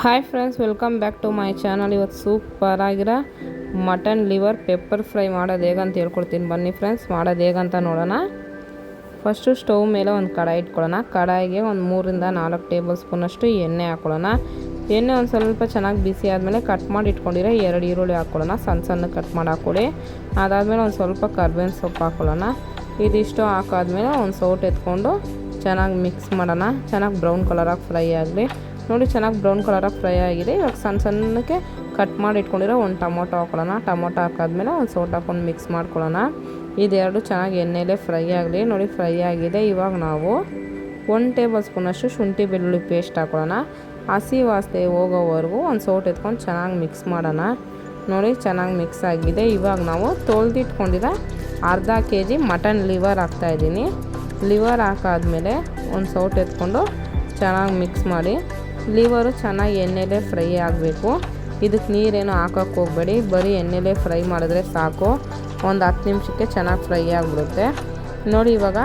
Hi friends welcome back to my channel ಇವತ್ತು super ಆಗಿರೋ mutton liver pepper fry ಮಾಡೋದು ಹೇಗಂತ ಹೇಳ್ಕೊಡ್ತೀನಿ. ಬನ್ನಿ ಫ್ರೆಂಡ್ಸ್ ಮಾಡೋದು ಹೇಗಂತ ನೋಡೋಣ. ಫಸ್ಟು ಸ್ಟವ್ ಮೇಲೆ ಒಂದು ಕಡಾಯಿ ಇಟ್ಕೊಳ್ಳೋಣ. ಕಡಾಯಿಗೆ ಒಂದು ಮೂರಿಂದ ನಾಲ್ಕು ಟೇಬಲ್ ಸ್ಪೂನಷ್ಟು ಎಣ್ಣೆ ಹಾಕ್ಕೊಳ್ಳೋಣ ಎಣ್ಣೆ ಒಂದು ಸ್ವಲ್ಪ ಚೆನ್ನಾಗಿ ಬಿಸಿ ಆದಮೇಲೆ ಕಟ್ ಮಾಡಿ ಇಟ್ಕೊಂಡಿರೋ ಎರಡು ಈರುಳ್ಳಿ ಹಾಕ್ಕೊಳ್ಳೋಣ ಸಣ್ಣ ಸಣ್ಣ ಕಟ್ ಮಾಡಿ ಹಾಕ್ಕೊಳ್ಳಿ ಅದಾದಮೇಲೆ ಒಂದು ಸ್ವಲ್ಪ ಕರ್ಬೇವಿನ ಸೊಪ್ಪು ಹಾಕ್ಕೊಳ್ಳೋಣ ಇದಿಷ್ಟು ಹಾಕಾದ್ಮೇಲೆ ಒಂದು ಸೌಟ್ ಎತ್ಕೊಂಡು ಚೆನ್ನಾಗಿ ಮಿಕ್ಸ್ ಮಾಡೋಣ. ಚೆನ್ನಾಗಿ ಬ್ರೌನ್ ಕಲರಾಗಿ ಫ್ರೈ ಆಗಲಿ. ನೋಡಿ, ಚೆನ್ನಾಗಿ ಬ್ರೌನ್ ಕಲರಾಗಿ ಫ್ರೈ ಆಗಿದೆ. ಇವಾಗ ಸಣ್ಣ ಸಣ್ಣಕ್ಕೆ ಕಟ್ ಮಾಡಿ ಇಟ್ಕೊಂಡಿರೋ ಒಂದು ಟೊಮೊಟೊ ಹಾಕೊಳ್ಳೋಣ. ಟೊಮೊಟೊ ಹಾಕಾದ್ಮೇಲೆ ಒಂದು ಸೋಟ್ ಹಾಕೊಂಡು ಮಿಕ್ಸ್ ಮಾಡ್ಕೊಳ್ಳೋಣ. ಇದೆರಡು ಚೆನ್ನಾಗಿ ಎಣ್ಣೆಲೇ ಫ್ರೈ ಆಗಲಿ. ನೋಡಿ, ಫ್ರೈ ಆಗಿದೆ. ಇವಾಗ ನಾವು ಒನ್ ಟೇಬಲ್ ಸ್ಪೂನಷ್ಟು ಶುಂಠಿ ಬೆಳ್ಳುಳ್ಳಿ ಪೇಸ್ಟ್ ಹಾಕೊಳ್ಳೋಣ. ಹಸಿ ವಾಸನೆ ಹೋಗೋವರೆಗೂ ಒಂದು ಸೋಟ್ ಎತ್ಕೊಂಡು ಚೆನ್ನಾಗಿ ಮಿಕ್ಸ್ ಮಾಡೋಣ. ನೋಡಿ, ಚೆನ್ನಾಗಿ ಮಿಕ್ಸ್ ಆಗಿದೆ. ಇವಾಗ ನಾವು ತೊಳೆದಿಟ್ಕೊಂಡಿರೋ ಅರ್ಧ ಕೆ ಜಿ ಮಟನ್ ಲಿವರ್ ಹಾಕ್ತಾಯಿದ್ದೀನಿ ಲಿವರ್ ಹಾಕಾದ್ಮೇಲೆ ಒಂದು ಸೌಟ್ ಎತ್ಕೊಂಡು ಚೆನ್ನಾಗಿ ಮಿಕ್ಸ್ ಮಾಡಿ ಲಿವರು ಚೆನ್ನಾಗಿ ಎಣ್ಣೆಲೇ ಫ್ರೈ ಆಗಬೇಕು. ಇದಕ್ಕೆ ನೀರೇನು ಹಾಕೋಕ್ಕೆ ಹೋಗಬೇಡಿ. ಬರೀ ಎಣ್ಣೆಲೇ ಫ್ರೈ ಮಾಡಿದ್ರೆ ಸಾಕು. ಒಂದು ಹತ್ತು ನಿಮಿಷಕ್ಕೆ ಚೆನ್ನಾಗಿ ಫ್ರೈ ಆಗಿಬಿಡುತ್ತೆ. ನೋಡಿ ಇವಾಗ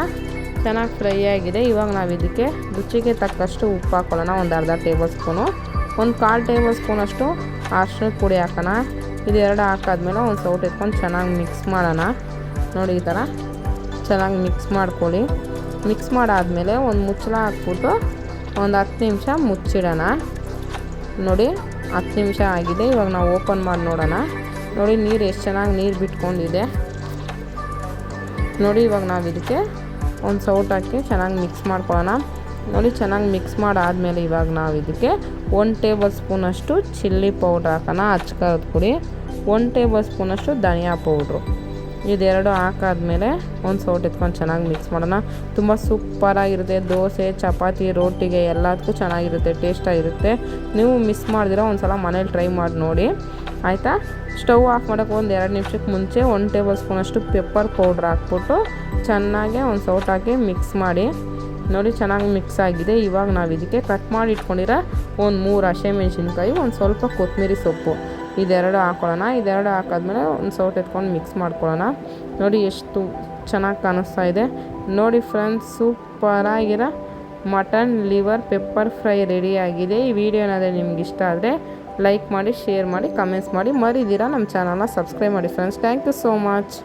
ಚೆನ್ನಾಗಿ ಫ್ರೈ ಆಗಿದೆ. ಇವಾಗ ನಾವು ಇದಕ್ಕೆ ರುಚಿಗೆ ತಕ್ಕಷ್ಟು ಉಪ್ಪು ಹಾಕೊಳ್ಳೋಣ. ಒಂದು ಅರ್ಧ ಟೇಬಲ್ ಸ್ಪೂನು. ಒಂದು ಕಾಲು ಟೇಬಲ್ ಸ್ಪೂನಷ್ಟು ಅರ್ಶಿನ ಪುಡಿ ಹಾಕೋಣ. ಇದೆರಡು ಹಾಕಾದ್ಮೇಲೆ ಒಂದು ಸೌಟ್ ಇಟ್ಕೊಂಡು ಚೆನ್ನಾಗಿ ಮಿಕ್ಸ್ ಮಾಡೋಣ. ನೋಡಿ ಈ ಥರ ಚೆನ್ನಾಗಿ ಮಿಕ್ಸ್ ಮಾಡ್ಕೊಳ್ಳಿ. ಮಿಕ್ಸ್ ಮಾಡಾದಮೇಲೆ ಒಂದು ಮುಚ್ಚಳ ಹಾಕ್ಬಿಟ್ಟು ಒಂದು ಹತ್ತು ನಿಮಿಷ ಮುಚ್ಚಿಡೋಣ. ನೋಡಿ, ಹತ್ತು ನಿಮಿಷ ಆಗಿದೆ. ಇವಾಗ ನಾವು ಓಪನ್ ಮಾಡಿ ನೋಡೋಣ. ನೋಡಿ, ನೀರು ಎಷ್ಟು ಚೆನ್ನಾಗಿ ನೀರು ಬಿಟ್ಕೊಂಡಿದೆ. ನೋಡಿ, ಇವಾಗ ನಾವು ಇದಕ್ಕೆ ಒಂದು ಸೌಟ್ ಹಾಕಿ ಚೆನ್ನಾಗಿ ಮಿಕ್ಸ್ ಮಾಡ್ಕೊಳ್ಳೋಣ. ನೋಡಿ, ಚೆನ್ನಾಗಿ ಮಿಕ್ಸ್ ಮಾಡಾದಮೇಲೆ ಇವಾಗ ನಾವು ಇದಕ್ಕೆ ಒನ್ ಟೇಬಲ್ ಸ್ಪೂನಷ್ಟು ಚಿಲ್ಲಿ ಪೌಡ್ರ್ ಹಾಕೋಣ ಹಚ್ಕೊಳ್ಳೋದು ಪುಡಿ. ಒನ್ ಟೇಬಲ್ ಸ್ಪೂನಷ್ಟು ಧನಿಯಾ ಪೌಡ್ರು. ಇದೆರಡು ಹಾಕಾದ್ಮೇಲೆ ಒಂದು ಸೌಟ್ ಎತ್ಕೊಂಡು ಚೆನ್ನಾಗಿ ಮಿಕ್ಸ್ ಮಾಡೋಣ. ತುಂಬ ಸೂಪರಾಗಿರುತ್ತೆ. ದೋಸೆ, ಚಪಾತಿ, ರೋಟಿಗೆ ಎಲ್ಲದಕ್ಕೂ ಚೆನ್ನಾಗಿರುತ್ತೆ, ಟೇಸ್ಟಾಗಿರುತ್ತೆ. ನೀವು ಮಿಸ್ ಮಾಡಿದಿರೋ ಒಂದು ಸಲ ಮನೇಲಿ ಟ್ರೈ ಮಾಡಿ ನೋಡಿ. ಆಯಿತಾ? ಸ್ಟವ್ ಆಫ್ ಮಾಡೋಕ್ಕೆ ಒಂದು ಎರಡು ನಿಮಿಷಕ್ಕೆ ಮುಂಚೆ ಒನ್ ಟೇಬಲ್ ಸ್ಪೂನಷ್ಟು ಪೆಪ್ಪರ್ ಪೌಡ್ರ್ ಹಾಕ್ಬಿಟ್ಟು ಚೆನ್ನಾಗೆ ಒಂದು ಸೌಟ್ ಹಾಕಿ ಮಿಕ್ಸ್ ಮಾಡಿ. ನೋಡಿ ಚೆನ್ನಾಗಿ ಮಿಕ್ಸ್ ಆಗಿದೆ. ಇವಾಗ ನಾವು ಇದಕ್ಕೆ ಕಟ್ ಮಾಡಿ ಇಟ್ಕೊಂಡಿರೋ ಒಂದು ಮೂರು ಹಸಿಮೆಣ್ಸಿನ್ಕಾಯಿ, ಒಂದು ಸ್ವಲ್ಪ ಕೊತ್ತಂಬರಿ ಸೊಪ್ಪು. ಇದೆರಡು ಹಾಕೊಳ್ಳೋಣ. ಇದೆರಡು ಹಾಕಾದ್ಮೇಲೆ ಒಂದು ಸೌಟ್ ಎತ್ಕೊಂಡು ಮಿಕ್ಸ್ ಮಾಡ್ಕೊಳ್ಳೋಣ. ನೋಡಿ ಎಷ್ಟು ಚೆನ್ನಾಗಿ ಕಾಣಿಸ್ತಾ ಇದೆ. ನೋಡಿ ಫ್ರೆಂಡ್ಸ್ ಸೂಪರಾಗಿರೋ ಮಟನ್ ಲಿವರ್ ಪೆಪ್ಪರ್ ಫ್ರೈ ರೆಡಿಯಾಗಿದೆ ಈ ವಿಡಿಯೋ ಏನಾದರೆ ನಿಮ್ಗೆ ಇಷ್ಟ ಆದರೆ ಲೈಕ್ ಮಾಡಿ ಶೇರ್ ಮಾಡಿ ಕಮೆಂಟ್ಸ್ ಮಾಡಿ. ಮರಿದಿರ ನಮ್ಮ ಚಾನಲ್ನ ಸಬ್ಸ್ಕ್ರೈಬ್ ಮಾಡಿ friends thank you so much